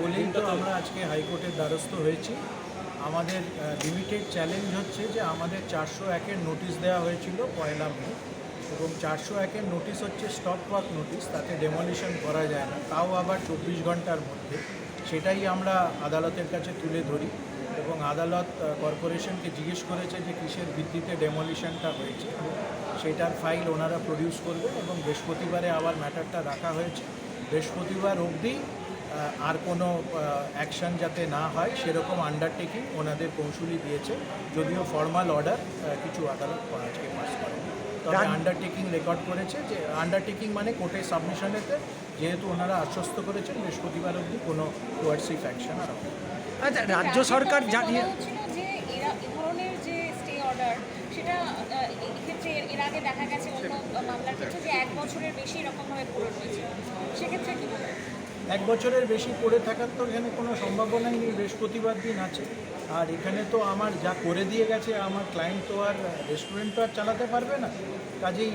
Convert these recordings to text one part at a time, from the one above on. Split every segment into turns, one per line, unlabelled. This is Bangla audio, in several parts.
বলেই তো আমরা আজকে হাইকোর্টের দ্বারস্থ হয়েছি। আমাদের লিমিটেড চ্যালেঞ্জ হচ্ছে যে আমাদের চারশো একের নোটিশ দেওয়া হয়েছিল পয়লা মে। এবং চারশো একের নোটিশ হচ্ছে স্টপ ওয়ার্ক নোটিশ তাতে ডেমলিশন করা যায় না। তাও আবার চব্বিশ ঘণ্টার মধ্যে। সেটাই আমরা আদালতের কাছে তুলে ধরি। এবং আদালত কর্পোরেশনকে জিজ্ঞেস করেছে যে কিসের ভিত্তিতে ডেমলিশনটা হয়েছে। সেটার ফাইল ওনারা প্রডিউস করবে এবং বৃহস্পতিবারে আবার ম্যাটারটা রাখা হয়েছে। বৃহস্পতিবার অবধি আর কোনো অ্যাকশন যাতে না হয় সেরকম আন্ডারটেকিং ওনাদের কৌশলী দিয়েছে। যদিও ফর্মাল অর্ডার কিছু আদালত আজকে পাস করে তবে আন্ডারটেকিং রেকর্ড করেছে যে আন্ডারটেকিং মানে কোর্টের সাবমিশনেতে যেহেতু ওনারা আশ্বস্ত করেছেন বৃহস্পতিবার অবধি কোনো কোয়ার্সিভ অ্যাকশন আর হবে
আচ্ছা রাজ্য সরকার জানিয়ে
যে এরা এ ধরনের যে স্টে অর্ডার সেটা এক্ষেত্রে এর আগে দেখা গেছে অন্য মামলার ক্ষেত্রে যে এক বছরের বেশি এরকমভাবে পড়ে রয়েছে।
এক বছরের বেশি পড়ে থাকার তো এখানে কোনো সম্ভাবনাই নেই বৃহস্পতিবার দিন আছে। আর এখানে তো আমার যা করে দিয়ে গেছে আমার ক্লায়েন্ট তো আর রেস্টুরেন্ট তো আর চালাতে পারবে না। কাজেই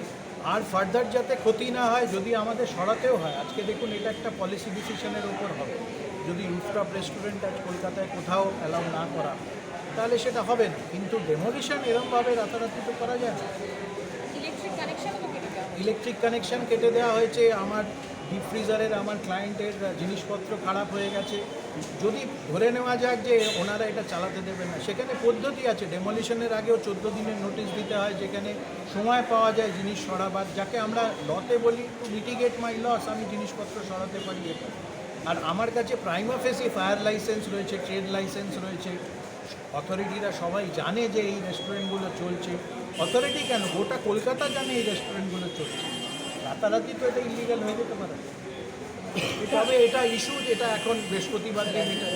আর ফার্দার যাতে ক্ষতি না হয় যদি আমাদের সরাতেও হয় আজকে দেখুন এটা একটা পলিসি ডিসিশনের উপর হবে। যদি রুফটপ রেস্টুরেন্ট আজ কলকাতায় কোথাও অ্যালাউ না করা তাহলে সেটা হবে না। কিন্তু ডেমোলিশন এরমভাবে রাতারাতি তো করা যায় না।
ইলেকট্রিক
কানেকশন কেটে দেওয়া হয়েছে আমার ডিপ ফ্রিজারের আমার ক্লায়েন্টের জিনিসপত্র খারাপ হয়ে গেছে। যদি ধরে নেওয়া যাক যে ওনারা এটা চালাতে দেবে না, সেখানে পদ্ধতি আছে। ডেমলিশনের আগেও চোদ্দ দিনের নোটিশ দিতে হয়, যেখানে সময় পাওয়া যায় জিনিস সরাবার। যাকে আমরা লতে বলি টু মিটিগেট মাই লস আমি জিনিসপত্র সরাতে পারি এটা। আর আমার কাছে প্রাইমা ফেসি ফায়ার লাইসেন্স রয়েছে ট্রেড লাইসেন্স রয়েছে। অথরিটিরা সবাই জানে যে এই রেস্টুরেন্টগুলো চলছে। অথরিটি কেন? গোটা কলকাতা জানে এই রেস্টুরেন্টগুলো চলছে। রাতারাতি তো এটা ইলিগাল হয়ে যেতে পারে। এটা হবে এটা ইস্যু যেটা এখন বৃহস্পতিবার দিন এটা